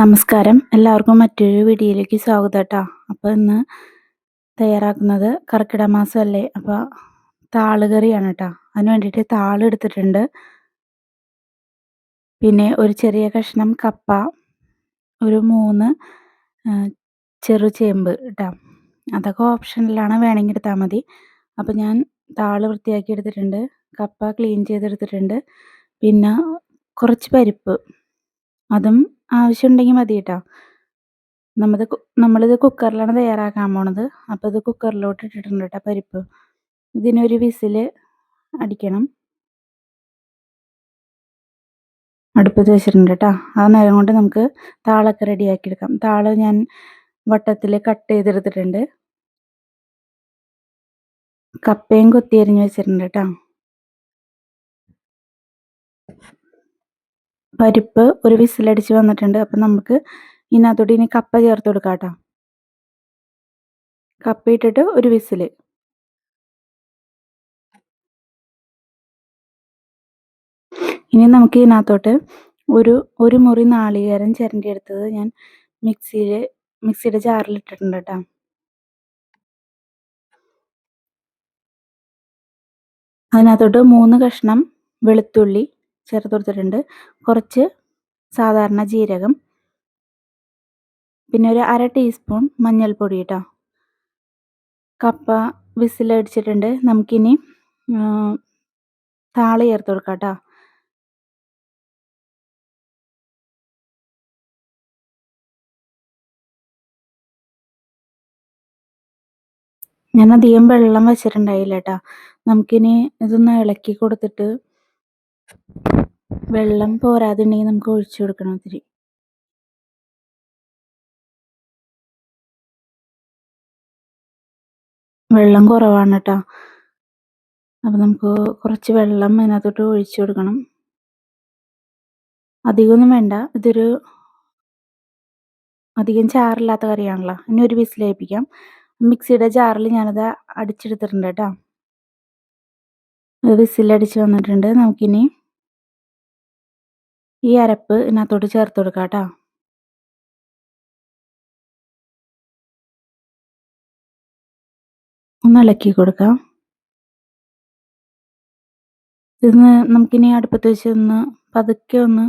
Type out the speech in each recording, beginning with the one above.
നമസ്കാരം. എല്ലാവർക്കും മറ്റൊരു വീഡിയോയിലേക്ക് സ്വാഗതം കേട്ടോ അപ്പോൾ ഇന്ന് തയ്യാറാക്കുന്നത് കർക്കിടക മാസമല്ലേ? അപ്പോൾ താളുകറിയാണ് കേട്ടോ അതിന് വേണ്ടിയിട്ട് താൾ എടുത്തിട്ടുണ്ട്. പിന്നെ ഒരു ചെറിയ കഷ്ണം കപ്പ ഒരു മൂന്ന് ചെറു ചേമ്പ് കേട്ടോ അതൊക്കെ ഓപ്ഷനിലാണ് വേണമെങ്കിൽ എടുത്താൽ മതി. അപ്പോൾ ഞാൻ താൾ വൃത്തിയാക്കി എടുത്തിട്ടുണ്ട്. കപ്പ ക്ലീൻ ചെയ്തെടുത്തിട്ടുണ്ട്. പിന്നെ കുറച്ച് പരിപ്പ്. അതും ആവശ്യമുണ്ടെങ്കിൽ മതി കേട്ടോ നമ്മത് നമ്മളിത് കുക്കറിലാണ് തയ്യാറാക്കാൻ പോണത്. അപ്പോൾ ഇത് കുക്കറിലോട്ട് ഇട്ടിട്ടുണ്ട് കേട്ടോ പരിപ്പ്. ഇതിനൊരു വിസിൽ അടിക്കണം. അടുപ്പത്ത് വെച്ചിട്ടുണ്ട് കേട്ടോ ആ നേരം കൊണ്ട് നമുക്ക് താളൊക്കെ റെഡിയാക്കി എടുക്കാം താൾ ഞാൻ വട്ടത്തിൽ കട്ട് ചെയ്തെടുത്തിട്ടുണ്ട്. കപ്പയും കൊത്തി അരിഞ്ഞ് വെച്ചിട്ടുണ്ട് കേട്ടോ പരിപ്പ് ഒരു വിസിലടിച്ച് വന്നിട്ടുണ്ട്. അപ്പം നമുക്ക് ഇതിനകത്തോട്ട് ഇനി കപ്പ ചേർത്ത് കൊടുക്കാം കേട്ടോ. കപ്പ ഇട്ടിട്ട് ഒരു വിസിൽ ഇനി നമുക്ക് ഇതിനകത്തോട്ട് ഒരു ഒരു മുറി നാളികേരം ചിരണ്ടി എടുത്തത് ഞാൻ മിക്സിയിൽ മിക്സിയുടെ ജാറിൽ ഇട്ടിട്ടുണ്ട് കേട്ടോ. അതിനകത്തോട്ട് മൂന്ന് കഷ്ണം വെളുത്തുള്ളി ചേർത്ത് കൊടുത്തിട്ടുണ്ട് കുറച്ച് സാധാരണ ജീരകം. പിന്നെ ഒരു അര ടീസ്പൂൺ മഞ്ഞൾപ്പൊടി കേട്ടോ കപ്പ വിസിലടിച്ചിട്ടുണ്ട്. നമുക്കിനി താളി ചേർത്ത് കൊടുക്കാം കേട്ടോ ഞാൻ അധികം വെള്ളം വെച്ചിട്ടുണ്ടായില്ല കേട്ടോ നമുക്കിനി ഇതൊന്ന് ഇളക്കി കൊടുത്തിട്ട് വെള്ളം പോരാതുണ്ടെങ്കിൽ നമുക്ക് ഒഴിച്ചു കൊടുക്കണം ഒത്തിരി വെള്ളം കുറവാണ് കേട്ടോ അപ്പം നമുക്ക് കുറച്ച് വെള്ളം അതിനകത്തോട്ട് ഒഴിച്ചു കൊടുക്കണം. അധികമൊന്നും വേണ്ട. ഇതൊരു അധികം ചാറില്ലാത്ത കറിയാണല്ലോ. ഇനി ഒരു വിസിലേൽപ്പിക്കാം മിക്സിയുടെ ജാറിൽ ഞാനത് അടിച്ചെടുത്തിട്ടുണ്ട് കേട്ടോ വിസിലടിച്ച് വന്നിട്ടുണ്ട്. നമുക്കിനി ഈ അരപ്പ് ഇതിനകത്തോട്ട് ചേർത്ത് കൊടുക്കാം കേട്ടോ ഒന്ന് ഇളക്കി കൊടുക്കാം. ഇത് നമുക്കിനി അടുപ്പത്ത് വെച്ച് ഒന്ന് പതുക്കെ ഒന്ന്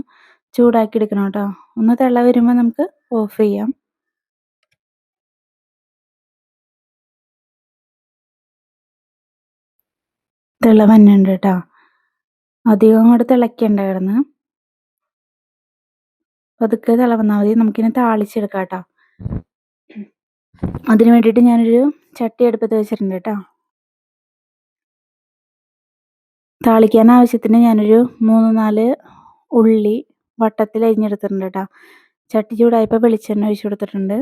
ചൂടാക്കി എടുക്കണം കേട്ടോ ഒന്ന് തിള വരുമ്പോൾ നമുക്ക് ഓഫ് ചെയ്യാം. തിള വന്നുണ്ട് കേട്ടോ അധികം കൂടെ തിളയ്ക്കണ്ട കിടന്ന്. പതുക്കെ തിളവന്നാൽ മതി. നമുക്കിനെ താളിച്ചെടുക്കാം കേട്ടോ. അതിന് വേണ്ടിയിട്ട് ഞാനൊരു ചട്ടി അടുപ്പത്ത് വെച്ചിട്ടുണ്ട് കേട്ടോ. താളിക്കാൻ ആവശ്യത്തിന് ഞാനൊരു മൂന്ന് നാല് ഉള്ളി വട്ടത്തിൽ അരിഞ്ഞെടുത്തിട്ടുണ്ട് കേട്ടോ. ചട്ടി ചൂടായപ്പോൾ വെളിച്ചെണ്ണ ഒഴിച്ചു കൊടുത്തിട്ടുണ്ട്.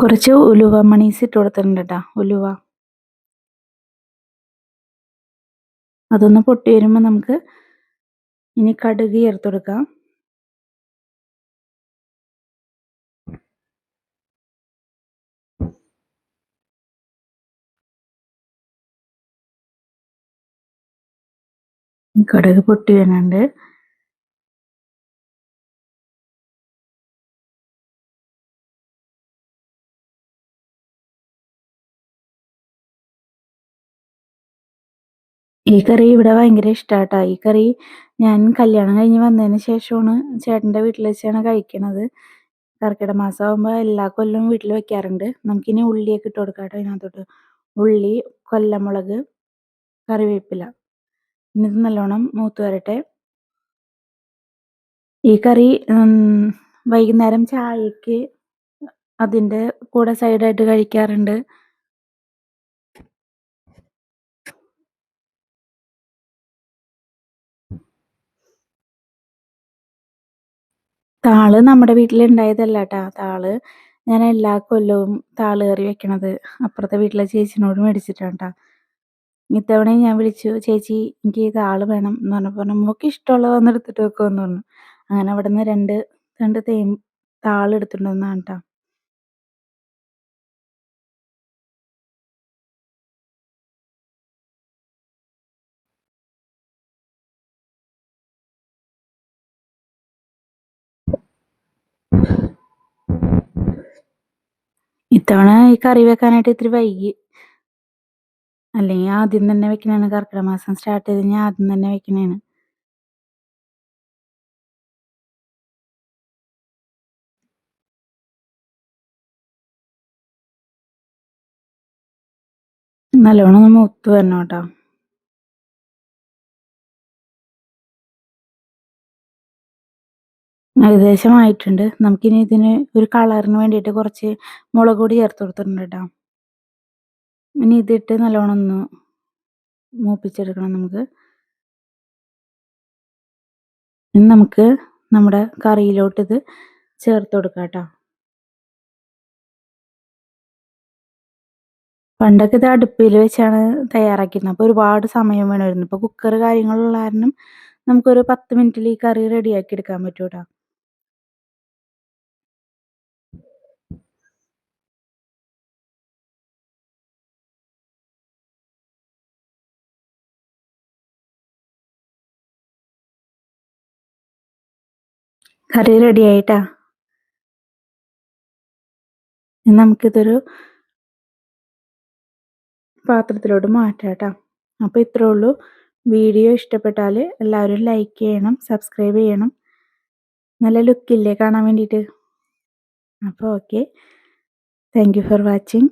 കുറച്ച് ഉലുവ മണീസ് ഇട്ട് കൊടുത്തിട്ടുണ്ട് കേട്ടോ ഉലുവ. അതൊന്ന് പൊട്ടി വരുമ്പോൾ നമുക്ക് ഇനി കടുക് ചേർത്ത് കൊടുക്കാം. കടുക് പൊട്ടി വരുന്നുണ്ട്. ഈ കറി ഇവിടെ ഭയങ്കര ഇഷ്ടാട്ടോ. ഈ കറി ഞാൻ കല്യാണം കഴിഞ്ഞ് വന്നതിന് ശേഷമാണ് ചേട്ടന്റെ വീട്ടിൽ വെച്ചാണ് കഴിക്കണത്. കർക്കിടക മാസമാകുമ്പോൾ എല്ലാ കൊല്ലവും വീട്ടിൽ വെക്കാറുണ്ട്. നമുക്കിനി ഉള്ളിയൊക്കെ ഇട്ട് കൊടുക്കാം കേട്ടോ ഉള്ളി കൊല്ലമുളക് കറിവേപ്പില. ഇത് നല്ലോണം മൂത്ത് വരട്ടെ. ഈ കറി വൈകുന്നേരം ചായക്ക് അതിന്റെ കൂടെ സൈഡായിട്ട് കഴിക്കാറുണ്ട്. താൾ നമ്മുടെ വീട്ടിലുണ്ടായതല്ല കേട്ടോ താൾ ഞാൻ എല്ലാ കൊല്ലവും താൾ കറി വെക്കണത് അപ്പുറത്തെ വീട്ടിലെ ചേച്ചിനോട് മേടിച്ചിട്ടാണ് ട്ടാ. ഇത്തവണ ഞാൻ വിളിച്ചു ചേച്ചി എനിക്ക് ഈ താൾ വേണം എന്ന് പറഞ്ഞപ്പോൾ പറഞ്ഞു നമുക്ക് ഇഷ്ടമുള്ളത് വന്നെടുത്തിട്ട് വെക്കുമെന്ന് പറഞ്ഞു. അങ്ങനെ അവിടെ നിന്ന് രണ്ട് രണ്ട് തേം താൾ എടുത്തിട്ടുണ്ടെന്നാണ് ഇത്തവണ ഈ കറി വെക്കാനായിട്ട് ഇത്തിരി വൈകി. അല്ലെങ്കിൽ ആദ്യം തന്നെ വെക്കണേണ് കർക്കിടക മാസം സ്റ്റാർട്ട് ചെയ്ത് കഴിഞ്ഞാൽ ആദ്യം തന്നെ വെക്കണേണ്. നല്ലോണം മൂത്ത് വരണം കേട്ടോ ഏകദേശം ആയിട്ടുണ്ട് നമുക്കിനി ഇതിന് ഒരു കളറിന് വേണ്ടിയിട്ട് കുറച്ച് മുളക് പൊടി ചേർത്ത് കൊടുത്തിട്ടുണ്ട് കേട്ടോ. ഇനി ഇതിട്ട് നല്ലോണം ഒന്ന് മൂപ്പിച്ചെടുക്കണം നമുക്ക്. ഇനി നമുക്ക് നമ്മുടെ കറിയിലോട്ട് ഇത് ചേർത്ത് കൊടുക്കാം കേട്ടോ. പണ്ടൊക്കെ ഇത് അടുപ്പിൽ വെച്ചാണ് തയ്യാറാക്കിയിരുന്നത്. അപ്പോൾ ഒരുപാട് സമയം വേണമായിരുന്നു. ഇപ്പോൾ കുക്കർ കാര്യങ്ങളുള്ള കാരണം നമുക്കൊരു പത്ത് മിനിറ്റിൽ ഈ കറി റെഡിയാക്കി എടുക്കാൻ പറ്റും കറി റെഡി ആയിട്ടാ. നമുക്കിതൊരു പാത്രത്തിലോട്ട് മാറ്റാം കേട്ടോ അപ്പോൾ ഇത്രേ ഉള്ളൂ. വീഡിയോ ഇഷ്ടപ്പെട്ടാൽ എല്ലാവരും ലൈക്ക് ചെയ്യണം സബ്സ്ക്രൈബ് ചെയ്യണം. നല്ല ലുക്കില്ലേ കാണാൻ വേണ്ടിയിട്ട് അപ്പോൾ okay thank you for watching